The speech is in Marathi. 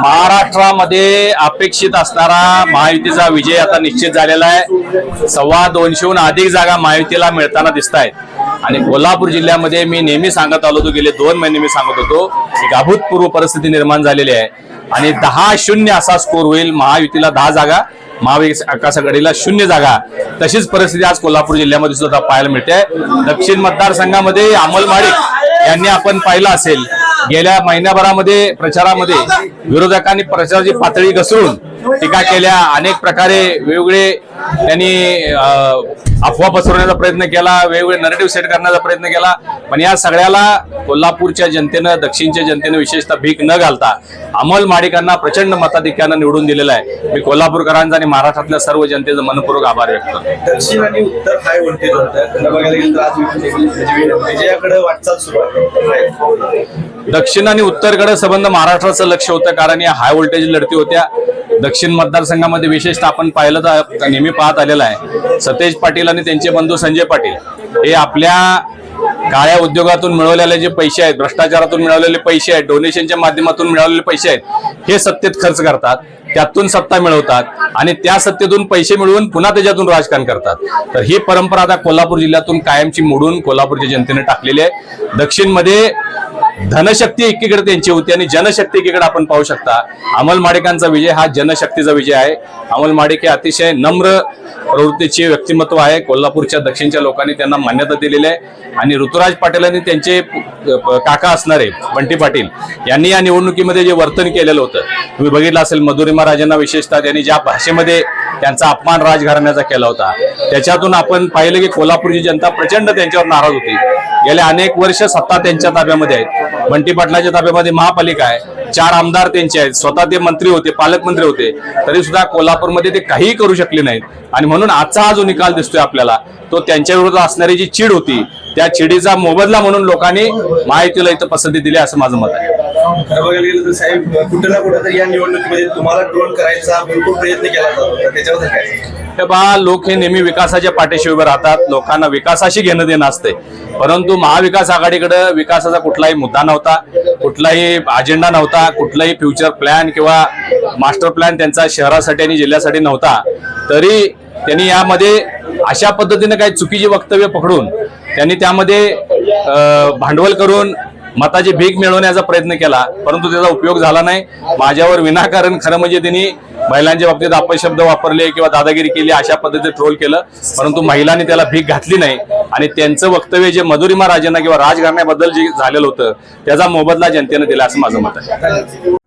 महाराष्ट्रामध्ये अपेक्षित असणारा महायुतीचा विजय आता निश्चित झालेला आहे. सव्वा दोनशेहून अधिक जागा महायुतीला मिळताना दिसत आहेत आणि कोल्हापूर जिल्ह्यामध्ये मी नेहमी सांगत आलो होतो गेले दोन महिने मी सांगत होतो एक अभूतपूर्व परिस्थिती निर्माण झालेली आहे. आणि दहा शून्य असा स्कोर होईल महायुतीला दहा जागा महाविकास आघाडीला शून्य जागा. तशीच परिस्थिती आज कोल्हापूर जिल्ह्यामध्ये सुद्धा पाहायला मिळते. दक्षिण मतदारसंघामध्ये अमल माडिक यांनी आपण पाहिलं असेल गेल्या महिन्याभरामध्ये प्रचारामध्ये विरोधकांनी प्रचाराची पातळी घसरून टीका केल्या. अनेक प्रकारे वेगवेगळे त्यांनी अं, अफवा पसरवण्याचा प्रयत्न केला वेगवेगळे नरेटिव्ह सेट करण्याचा प्रयत्न केला. पण या सगळ्याला कोल्हापूरच्या जनतेनं दक्षिणच्या जनतेनं विशेषतः भीक न घालता अमल माडिकांना प्रचंड मताधिक्यानं निवडून दिलेलं आहे. मी कोल्हापूरकरांचा आणि महाराष्ट्रातल्या सर्व जनतेचा मनपूर्वक आभार व्यक्त करतो. दक्षिण आणि उत्तर सुरू आहे. दक्षिण आणि उत्तरकडे संबंध महाराष्ट्राचं लक्ष होतं कारण या हाय व्होल्टेज लढती होत्या. दक्षिण मतदारसंघामध्ये विशेषतः आपण पाहिलं तर नेहमी पाहत आलेलं आहे. सतेज पाटील आणि त्यांचे बंधू संजय पाटील हे आपल्या काळ्या उद्योगातून मिळवलेले जे पैसे आहेत भ्रष्टाचारातून मिळवलेले पैसे आहेत डोनेशनच्या माध्यमातून मिळवलेले पैसे आहेत हे सत्तेत खर्च करतात त्यातून सत्ता मिळवतात आणि त्या सत्तेतून पैसे मिळवून पुन्हा त्याच्यातून राजकारण करतात. तर ही परंपरा आता कोल्हापूर जिल्ह्यातून कायमची मोडून कोल्हापूरच्या जनतेने टाकलेली आहे. दक्षिणमध्ये धनशक्ती एकीकडे त्यांची होती आणि जनशक्ती एकीकडे आपण पाहू शकता. अमल माडिकांचा विजय हा जनशक्तीचा विजय आहे. अमल माडिक हे अतिशय नम्र प्रवृत्तीचे व्यक्तिमत्व आहे. कोल्हापूरच्या दक्षिणच्या लोकांनी त्यांना मान्यता दिलेली आहे. आणि ऋतुराज पाटील आणि त्यांचे काका असणारे बंटी पाटील यांनी या निवडणुकीमध्ये जे वर्तन केलेलं होतं. तुम्ही बघितलं असेल मधुरिमा राजांना विशेषतः त्यांनी ज्या भाषेमध्ये त्यांचा अपमान राजघराण्याचा केला होता. त्याच्यातून आपण पाहिलं की कोल्हापूरची जनता प्रचंड त्यांच्यावर नाराज होती. गेल्या अनेक वर्ष सत्ता त्यांच्या ताब्यामध्ये आहेत. बंटी पाटलाच्या ताब्यामध्ये महापालिका आहे. चार आमदार त्यांचे आहेत. स्वतः ते मंत्री होते पालकमंत्री होते. तरी सुद्धा कोल्हापूरमध्ये ते काहीही करू शकले नाहीत. आणि म्हणून आजचा हा जो निकाल दिसतोय आपल्याला तो त्यांच्या विरोधात असणारी जी चीड होती त्या चिडीचा मोबदला म्हणून लोकांनी महायुतीला इथं पसंती दिली असं माझं मत आहे. खरं बघायला गेलं तर साहेब कुठे ना कुठे तर या निवडणुकीमध्ये तुम्हाला ट्रोल करायचा भरपूर प्रयत्न केला जातो. त्याच्यावर काय? हे पहा लोक हे नेहमी विकासाच्या पाठीशी उभे राहतात. लोकांना विकासाशी घेणं देणं असते परंतु महाविकास आघाडीकडे विकासाचा कुठलाही मुद्दा नव्हता कुठलाही अजेंडा नव्हता कुठलाही फ्युचर प्लॅन किंवा मास्टर प्लॅन त्यांचा शहरासाठी आणि जिल्ह्यासाठी नव्हता. तरी त्यांनी यामध्ये अशा पद्धतीने काही चुकीची वक्तव्य पकडून त्यांनी त्यामध्ये भांडवल करून मताची भीक मिळवण्याचा प्रयत्न केला परंतु त्याचा उपयोग झाला नाही. माझ्यावर विनाकारण खरं म्हणजे त्यांनी महिलांच्या बाबतीत अपशब्द वापरले किंवा दादागिरी केली अशा पद्धतीने ट्रोल केलं परंतु महिलांनी त्याला भीक घातली नाही. आणि त्यांचं वक्तव्य जे मधुरिमा राजांना किंवा राजघराण्याबद्दल जे झालेलं होतं त्याचा मोबदला जनतेनं दिला असं माझं मत आहे.